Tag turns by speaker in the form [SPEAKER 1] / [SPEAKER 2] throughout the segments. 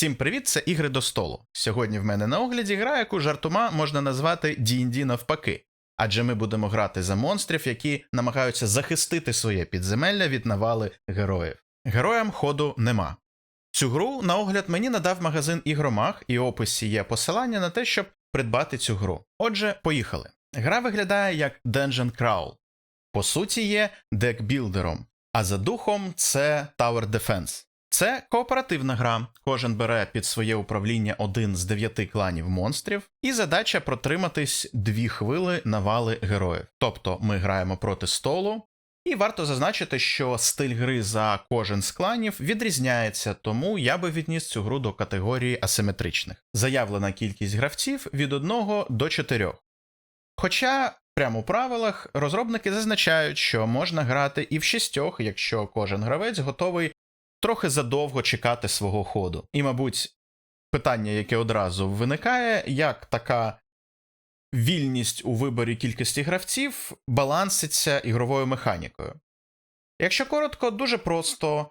[SPEAKER 1] Всім привіт, це ігри до столу. Сьогодні в мене на огляді гра, яку жартома можна назвати D&D навпаки. Адже ми будемо грати за монстрів, які намагаються захистити своє підземелля від навали героїв. Героям ходу нема. Цю гру на огляд мені надав магазин Ігромаг, і в описі є посилання на те, щоб придбати цю гру. Отже, поїхали. Гра виглядає як Dungeon Crawl. По суті, є декбілдером, а за духом це Tower Defense. Це кооперативна гра. Кожен бере під своє управління один з дев'яти кланів монстрів, і задача протриматись дві хвили навали героїв. Тобто ми граємо проти столу, і варто зазначити, що стиль гри за кожен з кланів відрізняється, тому я би відніс цю гру до категорії асиметричних. Заявлена кількість гравців від 1 до 4. Хоча прямо у правилах розробники зазначають, що можна грати і в шістьох, якщо кожен гравець готовий трохи задовго чекати свого ходу. І, мабуть, питання, яке одразу виникає, як така вільність у виборі кількості гравців баланситься ігровою механікою. Якщо коротко, дуже просто,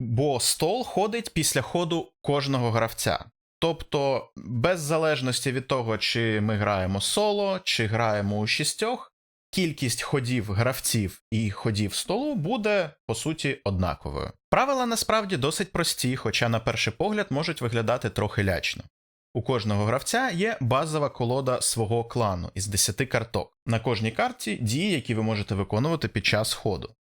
[SPEAKER 1] бо стол ходить після ходу кожного гравця. Тобто, без залежності від того, чи ми граємо соло, чи граємо у шістьох, кількість ходів гравців і ходів столу буде по суті однаковою. Правила насправді досить прості, хоча на перший погляд можуть виглядати трохи лячно. У кожного гравця є базова колода свого клану із 10 карток. На кожній карті дії, які ви можете виконувати під час ходу.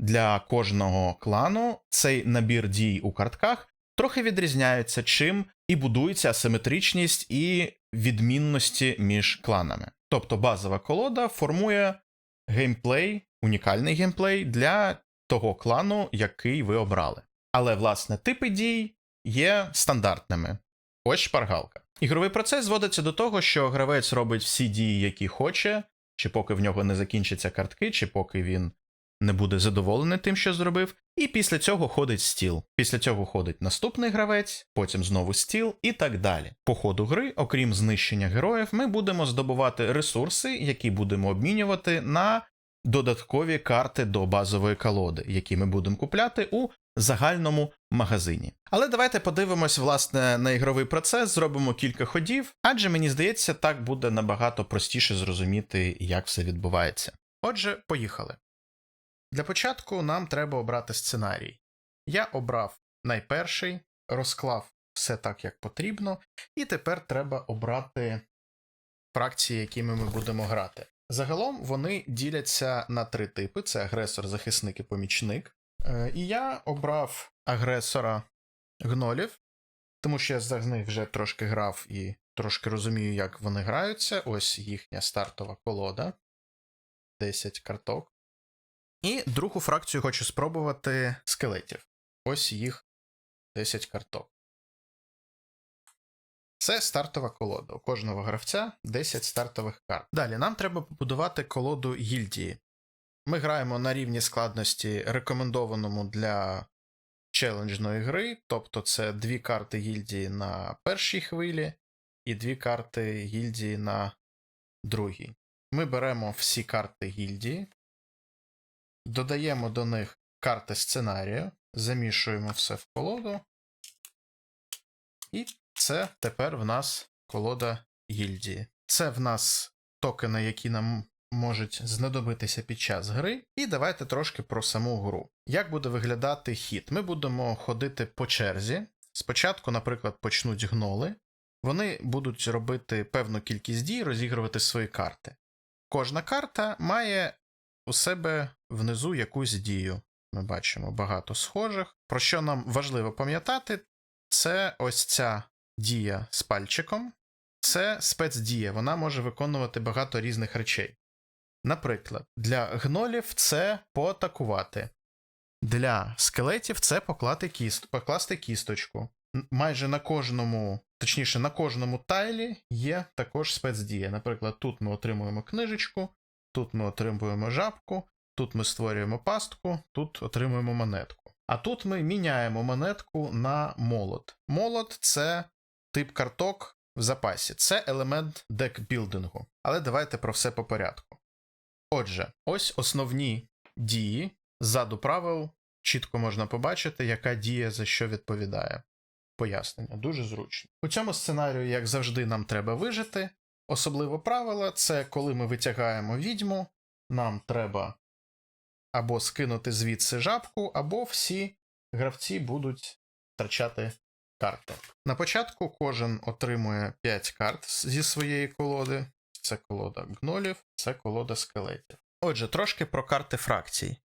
[SPEAKER 1] Для кожного клану цей набір дій у картках трохи відрізняється, чим і будується асиметричність і відмінності між кланами. Тобто базова колода формує геймплей, унікальний геймплей для того клану, який ви обрали. Але, власне, типи дій є стандартними. Ось шпаргалка. Ігровий процес зводиться до того, що гравець робить всі дії, які хоче, чи поки в нього не закінчаться картки, чи поки він не буде задоволений тим, що зробив, і після цього ходить стіл. Після цього ходить наступний гравець, потім знову стіл і так далі. По ходу гри, окрім знищення героїв, ми будемо здобувати ресурси, які будемо обмінювати на додаткові карти до базової колоди, які ми будемо купляти у загальному магазині. Але давайте подивимось, власне, на ігровий процес, зробимо кілька ходів, адже мені здається, так буде набагато простіше зрозуміти, як все відбувається. Отже, поїхали. Для початку нам треба обрати сценарій. Я обрав найперший, розклав все так, як потрібно, і тепер треба обрати фракції, якими ми будемо грати. Загалом вони діляться на три типи: це агресор, захисник і помічник. Е, І я обрав агресора гнолів, тому що я за них вже трошки грав і трошки розумію, як вони граються. Ось їхня стартова колода. 10 карток. І другу фракцію хочу спробувати скелетів. Ось їх 10 карток. Це стартова колода. У кожного гравця 10 стартових карт. Далі нам треба побудувати колоду гільдії. Ми граємо на рівні складності, рекомендованому для челенджної гри, тобто це дві карти гільдії на першій хвилі і дві карти гільдії на другій. Ми беремо всі карти гільдії, додаємо до них карти сценарію, замішуємо все в колоду. І це тепер в нас колода гільдії. Це в нас токени, які нам можуть знадобитися під час гри. І давайте трошки про саму гру. Як буде виглядати хід? Ми будемо ходити по черзі. Спочатку, наприклад, почнуть гноли. Вони будуть робити певну кількість дій, розігрувати свої карти. Кожна карта має у себе внизу якусь дію. Ми бачимо багато схожих. Про що нам важливо пам'ятати, це ось ця дія з пальчиком. Це спецдія, вона може виконувати багато різних речей. Наприклад, для гнолів це поатакувати, для скелетів це поклати кіст, покласти кісточку. Майже на кожному, точніше, на кожному тайлі є також спецдія. Наприклад, тут ми отримуємо книжечку, тут ми отримуємо жабку, тут ми створюємо пастку, тут отримуємо монетку. А тут ми міняємо монетку на молот. Молот це тип карток в запасі, це елемент декбілдингу. Але давайте про все по порядку. Отже, ось основні дії. Ззаду правил чітко можна побачити, яка дія за що відповідає. пояснення. Дуже зручно. У цьому сценарію, як завжди, нам треба вижити. Особливо правило це коли ми витягаємо відьму, нам треба або скинути звідси жабку, або всі гравці будуть втрачати карти. На початку кожен отримує 5 карт зі своєї колоди. Це колода гнолів, це колода скелетів. Отже, трошки про карти фракцій.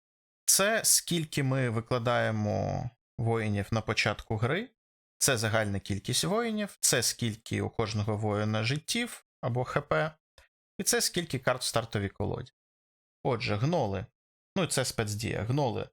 [SPEAKER 1] Це скільки ми викладаємо воїнів на початку гри, це загальна кількість воїнів, це скільки у кожного воїна життів або ХП, і це скільки карт в стартовій колоді. Отже, гноли, ну і це спецдія, гноли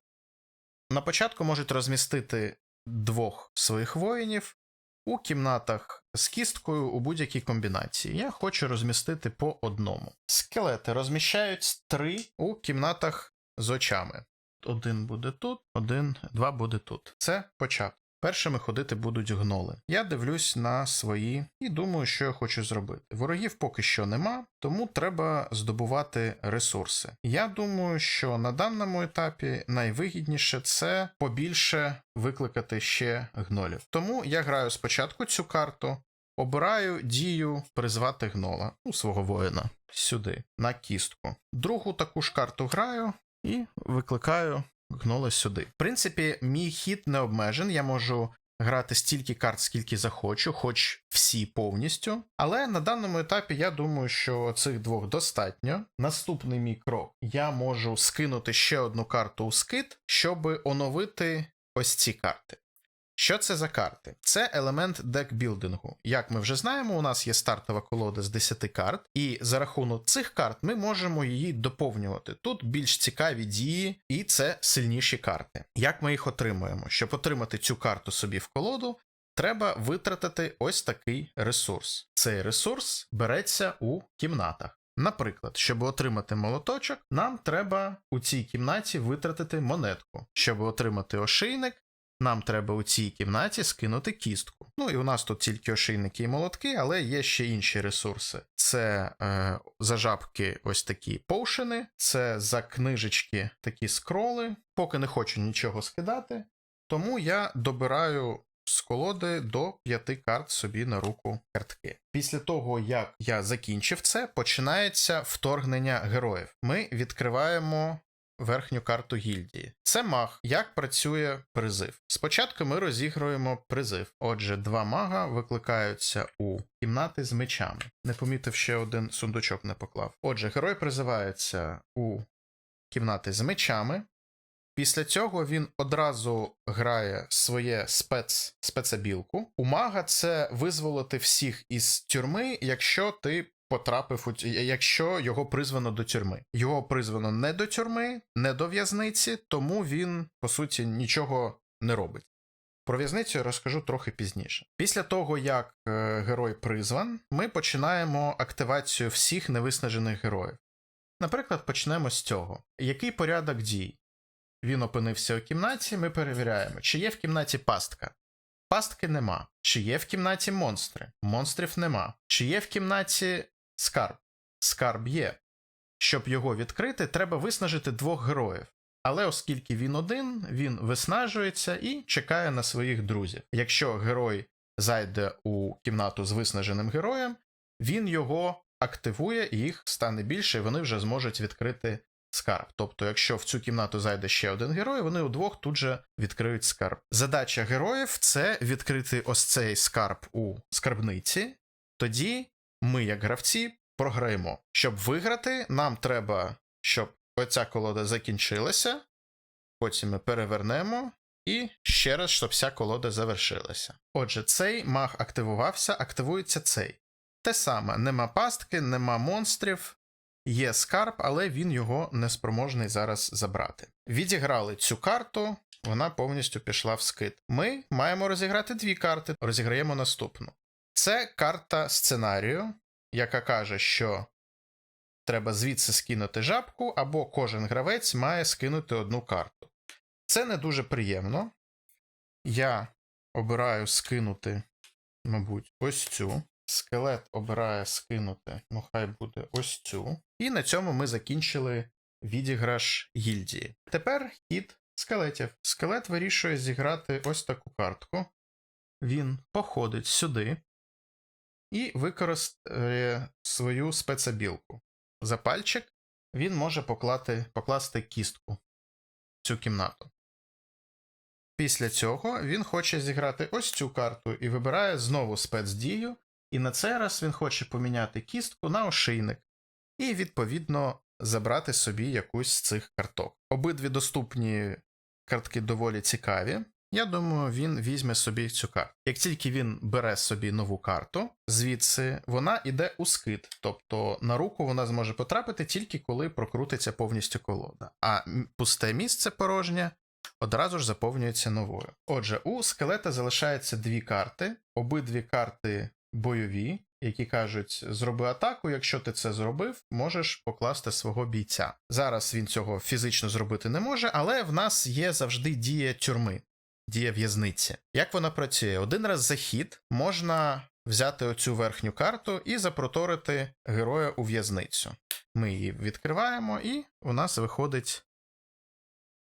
[SPEAKER 1] на початку можуть розмістити двох своїх воїнів у кімнатах з кісткою у будь-якій комбінації. Я хочу розмістити по одному. Скелети розміщають три у кімнатах з очами. Один буде тут, один, два буде тут. Це початок. Першими ходити будуть гноли. Я дивлюсь на свої і думаю, що я хочу зробити. Ворогів поки що нема, тому треба здобувати ресурси. Я думаю, що на даному етапі найвигідніше це побільше викликати ще гнолів. Тому я граю спочатку цю карту, обираю дію призвати гнола, ну, свого воїна, сюди, на кістку. Другу таку ж карту граю і викликаю гнола сюди. В принципі, мій хід не обмежен, я можу грати стільки карт, скільки захочу, хоч всі повністю. Але на даному етапі я думаю, що цих двох достатньо. Наступний мій крок: я можу скинути ще одну карту у скид, щоб оновити ось ці карти. Що це за карти? Це елемент декбілдингу. Як ми вже знаємо, у нас є стартова колода з 10 карт, і за рахунок цих карт ми можемо її доповнювати. Тут більш цікаві дії, і це сильніші карти. Як ми їх отримуємо? Щоб отримати цю карту собі в колоду, треба витратити ось такий ресурс. Цей ресурс береться у кімнатах. Наприклад, щоб отримати молоточок, нам треба у цій кімнаті витратити монетку. Щоб отримати ошийник, нам треба у цій кімнаті скинути кістку. Ну і у нас тут тільки ошейники і молотки, але є ще інші ресурси. Це е, за жабки ось такі поушени, це за книжечки такі скроли. Поки не хочу нічого скидати, тому я добираю з колоди до п'яти карт собі на руку картки. Після того, як я закінчив це, починається вторгнення героїв. Ми відкриваємо верхню карту гільдії. Це маг. Як працює призив? Спочатку ми розігруємо призив. Отже, два мага викликаються у кімнати з мечами. Не помітив ще один сундучок не поклав. Отже, герой призивається у кімнати з мечами. Після цього він одразу грає своє спец, спецабілку. У мага це визволити всіх із тюрми, якщо ти потрапив у якщо його призвано до тюрми. Його призвано не до тюрми, не до в'язниці, тому він, по суті, нічого не робить. Про в'язницю я розкажу трохи пізніше. Після того, як е, герой призван, ми починаємо активацію всіх невиснажених героїв. Наприклад, почнемо з цього. Який порядок дій? Він опинився у кімнаті, ми перевіряємо, чи є в кімнаті пастка. Пастки нема. Чи є в кімнаті монстри? Монстрів нема. Чи є в кімнаті скарб? Скарб є. Щоб його відкрити, треба виснажити двох героїв. Але оскільки він один, він виснажується і чекає на своїх друзів. Якщо герой зайде у кімнату з виснаженим героєм, він його активує, і їх стане більше, і вони вже зможуть відкрити скарб. Тобто, якщо в цю кімнату зайде ще один герой, вони удвох тут же відкриють скарб. Задача героїв це відкрити ось цей скарб у скарбниці. Тоді ми, як гравці, програємо. Щоб виграти, нам треба, щоб оця колода закінчилася. Потім ми перевернемо. І ще раз, щоб вся колода завершилася. Отже, цей маг активувався, активується цей. Те саме, нема пастки, нема монстрів, є скарб, але він його не спроможний зараз забрати. Відіграли цю карту, вона повністю пішла в скид. Ми маємо розіграти дві карти, розіграємо наступну. Це карта сценарію, яка каже, що треба звідси скинути жабку, або кожен гравець має скинути одну карту. Це не дуже приємно. Я обираю скинути, мабуть, ось цю. Скелет обирає скинути, ну хай буде ось цю. І на цьому ми закінчили відіграш гільдії. Тепер хід скелетів. Скелет вирішує зіграти ось таку картку. він походить сюди і використає свою спецабілку. За пальчик він може поклати, покласти кістку в цю кімнату. Після цього він хоче зіграти ось цю карту і вибирає знову спецдію, і на цей раз він хоче поміняти кістку на ошийник і, відповідно, забрати собі якусь з цих карток. Обидві доступні картки доволі цікаві. Я думаю, він візьме собі цю карту. Як тільки він бере собі нову карту, звідси вона йде у скид, тобто на руку вона зможе потрапити тільки коли прокрутиться повністю колода. А пусте місце порожнє одразу ж заповнюється новою. Отже, у скелета залишається дві карти, обидві карти бойові, які кажуть: зроби атаку, якщо ти це зробив, можеш покласти свого бійця. Зараз він цього фізично зробити не може, але в нас є завжди дія тюрми, дія в'язниці. Як вона працює? Один раз за хід можна взяти оцю верхню карту і запроторити героя у в'язницю. Ми її відкриваємо, і у нас виходить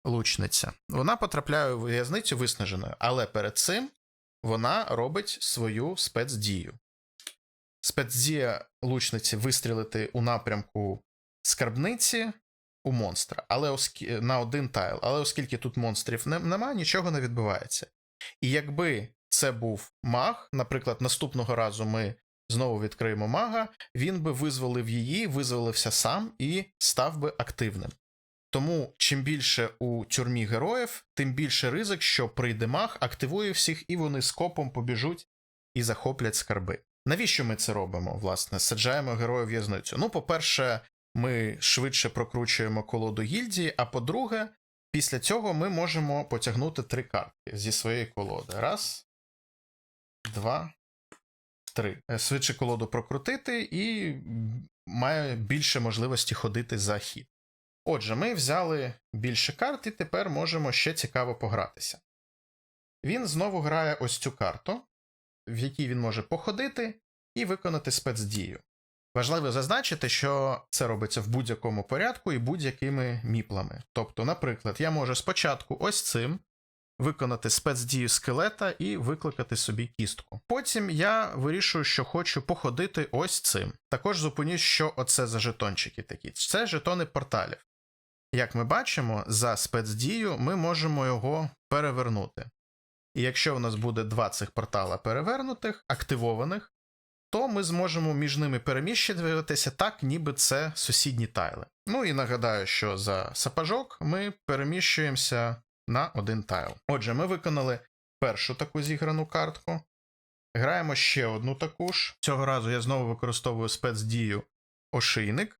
[SPEAKER 1] лучниця. Вона потрапляє у в'язницю виснаженою, але перед цим вона робить свою спецдію. Спецдія лучниці вистрілити у напрямку скарбниці у монстра, але оскі... на один тайл. Але оскільки тут монстрів не... нема, нічого не відбувається. І якби це був маг, наприклад, наступного разу ми знову відкриємо мага, він би визволив її, визволився сам і став би активним. Тому чим більше у тюрмі героїв, тим більше ризик, що прийде маг, активує всіх, і вони скопом побіжуть і захоплять скарби. Навіщо ми це робимо? Власне, саджаємо героя в в'язницю. Ну, по-перше, ми швидше прокручуємо колоду гільдії, а по-друге, після цього ми можемо потягнути три картки зі своєї колоди. Раз, два, три. Е, Швидше колоду прокрутити і має більше можливості ходити за хід. Отже, ми взяли більше карт і тепер можемо ще цікаво погратися. Він знову грає ось цю карту, в якій він може походити і виконати спецдію. Важливо зазначити, що це робиться в будь-якому порядку і будь-якими міплами. Тобто, наприклад, я можу спочатку ось цим виконати спецдію скелета і викликати собі кістку. Потім я вирішую, що хочу походити ось цим. Також зупинюсь, що оце за жетончики такі. Це жетони порталів. Як ми бачимо, за спецдію ми можемо його перевернути. І якщо у нас буде два цих портала перевернутих, активованих, то ми зможемо між ними переміщуватися так, ніби це сусідні тайли. Ну і нагадаю, що за сапожок ми переміщуємося на один тайл. Отже, ми виконали першу таку зіграну картку. Граємо ще одну таку ж. Цього разу я знову використовую спецдію ошийник.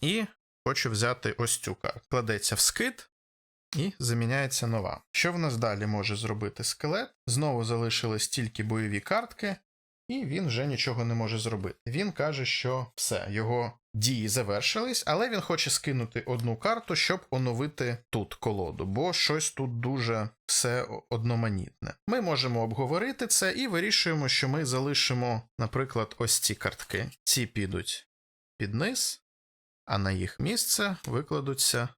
[SPEAKER 1] І хочу взяти ось цю карту. Кладеться в скид і заміняється нова. Що в нас далі може зробити скелет? Знову залишились тільки бойові картки, і він вже нічого не може зробити. Він каже, що все, його дії завершились, але він хоче скинути одну карту, щоб оновити тут колоду, бо щось тут дуже все одноманітне. Ми можемо обговорити це і вирішуємо, що ми залишимо, наприклад, ось ці картки. Ці підуть під низ, а на їх місце викладуться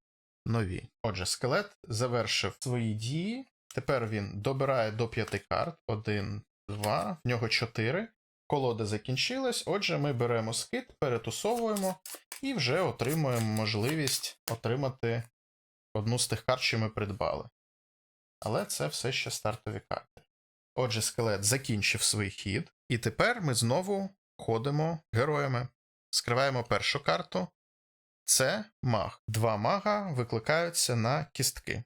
[SPEAKER 1] нові. Отже, скелет завершив свої дії. Тепер він добирає до п'яти карт. Один, два, в нього чотири. Колода закінчилась. Отже, ми беремо скид, перетусовуємо і вже отримуємо можливість отримати одну з тих карт, що ми придбали. Але це все ще стартові карти. Отже, скелет закінчив свій хід, і тепер ми знову ходимо героями. Скриваємо першу карту. Це маг. Два мага викликаються на кістки.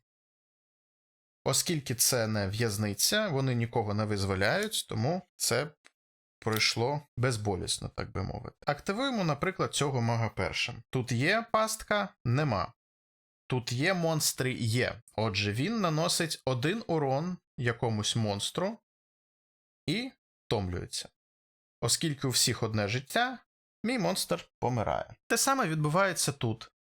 [SPEAKER 1] Оскільки це не в'язниця, вони нікого не визволяють, тому це пройшло безболісно, так би мовити. Активуємо, наприклад, цього мага першим. Тут є пастка, нема. Тут є монстри, є. Отже, він наносить один урон якомусь монстру і втомлюється. Оскільки у всіх одне життя, мій монстр помирає. Те саме відбувається тут.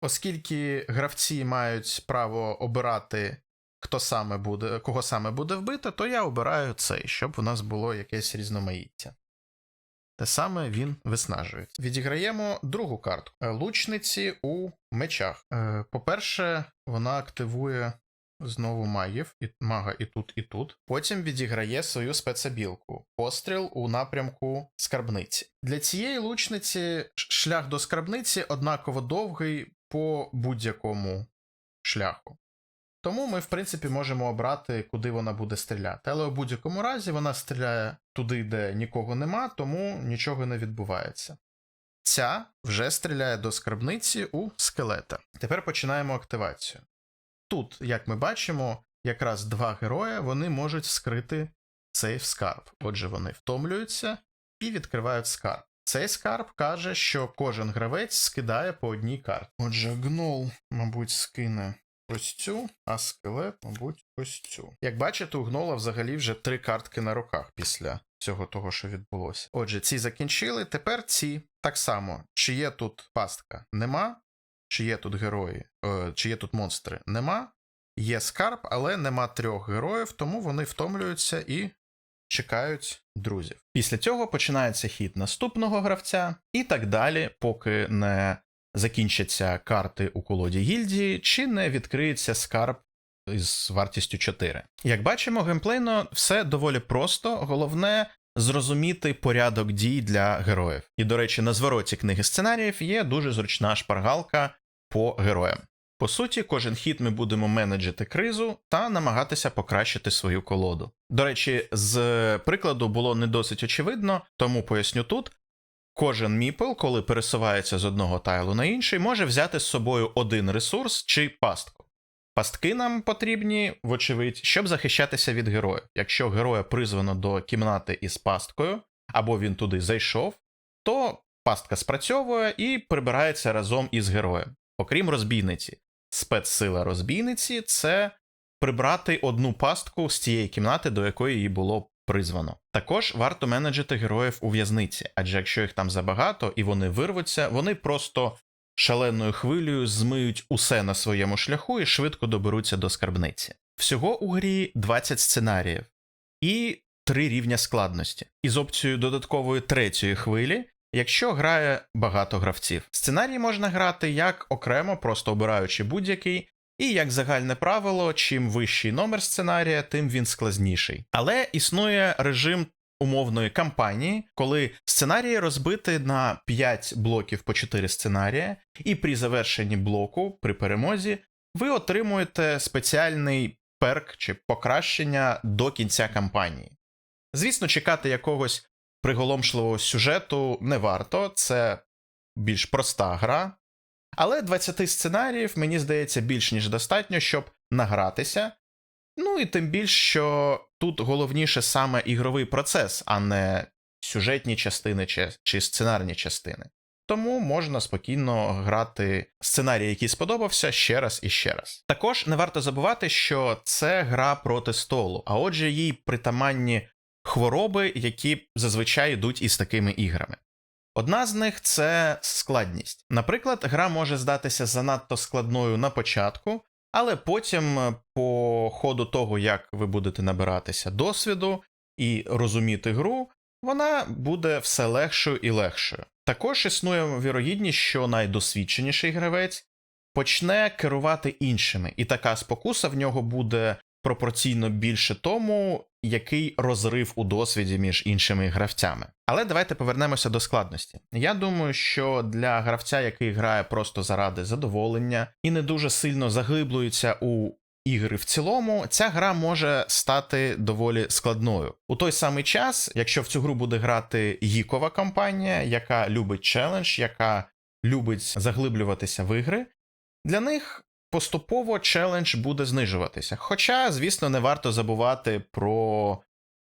[SPEAKER 1] Оскільки гравці мають право обирати, хто саме буде, кого саме буде вбито, то я обираю цей, щоб у нас було якесь різноманіття. Те саме він виснажує. Відіграємо другу картку Е, лучниці у мечах. Е, По-перше, вона активує Знову магів, і мага і тут, і тут. Потім відіграє свою спецабілку. Постріл у напрямку скарбниці. Для цієї лучниці шлях до скарбниці однаково довгий по будь-якому шляху. Тому ми, в принципі, можемо обрати, куди вона буде стріляти. Але у будь-якому разі вона стріляє туди, де нікого нема, тому нічого не відбувається. Ця вже стріляє до скарбниці у скелета. Тепер починаємо активацію. Тут, як ми бачимо, якраз два герої вони можуть вскрити цей скарб. Отже, вони втомлюються і відкривають скарб. Цей скарб каже, що кожен гравець скидає по одній карті. Отже, гнол, мабуть, скине ось цю, а скелет, мабуть, ось цю. Як бачите, у гнола взагалі вже три картки на руках після всього того, що відбулося. Отже, ці закінчили. Тепер ці так само. Чи є тут пастка? Нема. Чи є тут герої, е, чи є тут монстри? Нема. Є скарб, але нема трьох героїв, тому вони втомлюються і чекають друзів. Після цього починається хід наступного гравця, і так далі, поки не закінчаться карти у колоді гільдії, чи не відкриється скарб із вартістю 4. Як бачимо, геймплейно все доволі просто. Головне зрозуміти порядок дій для героїв. І, до речі, на звороті книги сценаріїв є дуже зручна шпаргалка по героям. По суті, кожен хід ми будемо менеджити кризу та намагатися покращити свою колоду. До речі, з прикладу було не досить очевидно, тому поясню тут. Кожен міпл, коли пересувається з одного тайлу на інший, може взяти з собою один ресурс чи пастку. Пастки нам потрібні, вочевидь, щоб захищатися від героя. Якщо героя призвано до кімнати із пасткою, або він туди зайшов, то пастка спрацьовує і прибирається разом із героєм. Окрім розбійниці. Спецсила розбійниці це прибрати одну пастку з тієї кімнати, до якої її було призвано. Також варто менеджити героїв у в'язниці, адже якщо їх там забагато і вони вирвуться, вони просто шаленою хвилею змиють усе на своєму шляху і швидко доберуться до скарбниці. Всього у грі 20 сценаріїв і 3 рівня складності. Із опцією додаткової третьої хвилі, якщо грає багато гравців. Сценарій можна грати як окремо, просто обираючи будь-який. І як загальне правило, чим вищий номер сценарія, тим він складніший. Але існує режим умовної кампанії, коли сценарії розбити на 5 блоків по 4 сценарія, і при завершенні блоку, при перемозі, ви отримуєте спеціальний перк чи покращення до кінця кампанії. Звісно, чекати якогось приголомшливого сюжету не варто, це більш проста гра. Але 20 сценаріїв, мені здається, більш ніж достатньо, щоб награтися. Ну і тим більш, що тут головніше саме ігровий процес, а не сюжетні частини чи, чи сценарні частини. Тому можна спокійно грати сценарій, який сподобався, ще раз і ще раз. Також не варто забувати, що це гра проти столу, а отже, їй притаманні хвороби, які зазвичай йдуть із такими іграми. Одна з них це складність. Наприклад, гра може здатися занадто складною на початку, але потім, е, по ходу того, як ви будете набиратися досвіду і розуміти гру, вона буде все легшою і легшою. Також існує вірогідність, що найдосвідченіший гравець почне керувати іншими, і така спокуса в нього буде пропорційно більше тому, який розрив у досвіді між іншими гравцями. Але давайте повернемося до складності. Я думаю, що для гравця, який грає просто заради задоволення і не дуже сильно заглиблюється у ігри в цілому, ця гра може стати доволі складною. У той самий час, якщо в цю гру буде грати гікова компанія, яка любить челендж, яка любить заглиблюватися в ігри, для них поступово челендж буде знижуватися. Хоча, звісно, не варто забувати про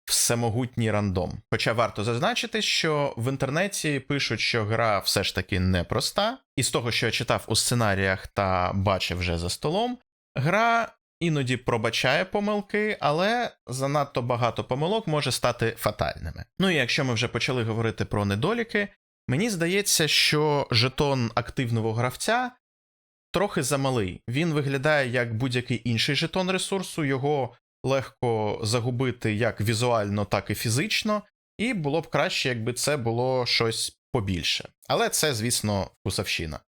[SPEAKER 1] всемогутній рандом. Хоча варто зазначити, що в інтернеті пишуть, що гра все ж таки непроста, і з того, що я читав у сценаріях та бачив вже за столом, гра іноді пробачає помилки, але занадто багато помилок може стати фатальними. Ну і якщо ми вже почали говорити про недоліки, мені здається, що жетон активного гравця трохи замалий. Він виглядає як будь-який інший жетон ресурсу, його легко загубити як візуально, так і фізично, і було б краще, якби це було щось побільше. Але це, звісно, вкусовщина.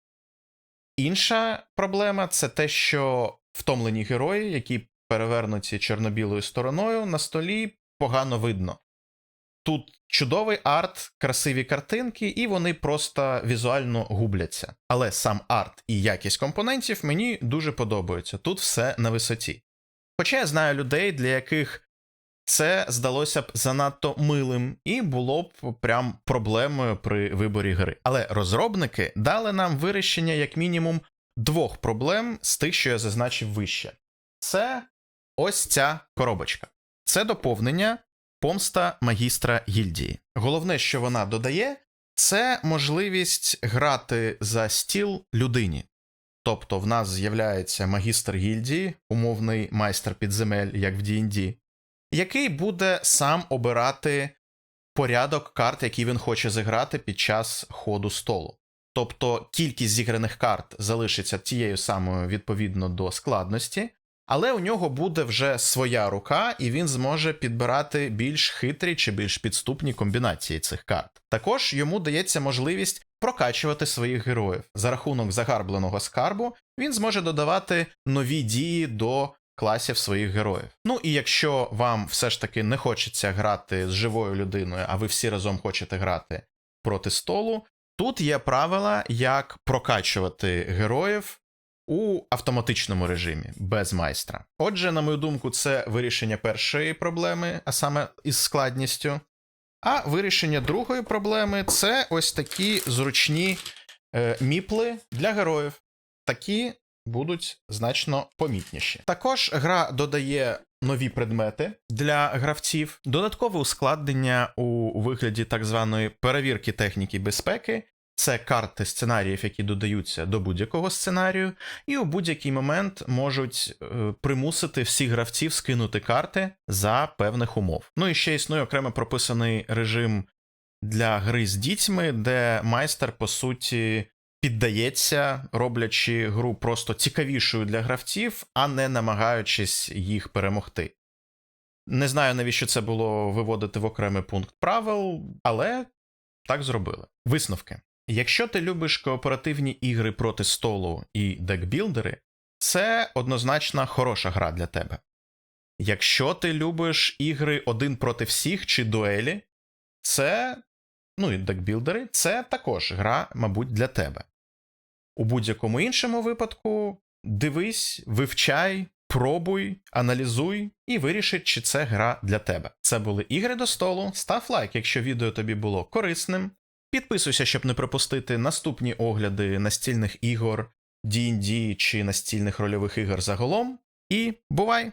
[SPEAKER 1] Інша проблема це те, що втомлені герої, які перевернуті чорно-білою стороною, на столі погано видно. Тут чудовий арт, красиві картинки, і вони просто візуально губляться. Але сам арт і якість компонентів мені дуже подобаються. Тут все на висоті. Хоча я знаю людей, для яких це здалося б занадто милим і було б прям проблемою при виборі гри. Але розробники дали нам вирішення як мінімум двох проблем з тих, що я зазначив вище. Це ось ця коробочка. Це доповнення помста магістра гільдії. Головне, що вона додає, це можливість грати за стіл людині. Тобто в нас з'являється магістр гільдії, умовний майстер підземель, як в D&D, який буде сам обирати порядок карт, які він хоче зіграти під час ходу столу. Тобто кількість зіграних карт залишиться тією самою відповідно до складності, але у нього буде вже своя рука, і він зможе підбирати більш хитрі чи більш підступні комбінації цих карт. Також йому дається можливість прокачувати своїх героїв. За рахунок загарбленого скарбу він зможе додавати нові дії до класів своїх героїв. Ну і якщо вам все ж таки не хочеться грати з живою людиною, а ви всі разом хочете грати проти столу, тут є правила, як прокачувати героїв у автоматичному режимі без майстра. Отже, на мою думку, це вирішення першої проблеми, а саме із складністю. А вирішення другої проблеми це ось такі зручні е, міпли для героїв. Такі будуть значно помітніші. Також гра додає нові предмети для гравців, додаткове ускладнення у вигляді так званої перевірки техніки безпеки. Це карти сценаріїв, які додаються до будь-якого сценарію, і у будь-який момент можуть е, примусити всіх гравців скинути карти за певних умов. Ну і ще існує окремо прописаний режим для гри з дітьми, де майстер, по суті, піддається, роблячи гру просто цікавішою для гравців, а не намагаючись їх перемогти. Не знаю, навіщо це було виводити в окремий пункт правил, але так зробили. Висновки. Якщо ти любиш кооперативні ігри проти столу і декбілдери, це однозначно хороша гра для тебе. Якщо ти любиш ігри один проти всіх чи дуелі, це, ну і декбілдери, це також гра, мабуть, для тебе. У будь-якому іншому випадку дивись, вивчай, пробуй, аналізуй і виріши, чи це гра для тебе. Це були ігри до столу. Став лайк, якщо відео тобі було корисним. Підписуйся, щоб не пропустити наступні огляди настільних ігор, D&D чи настільних рольових ігор загалом. І бувай!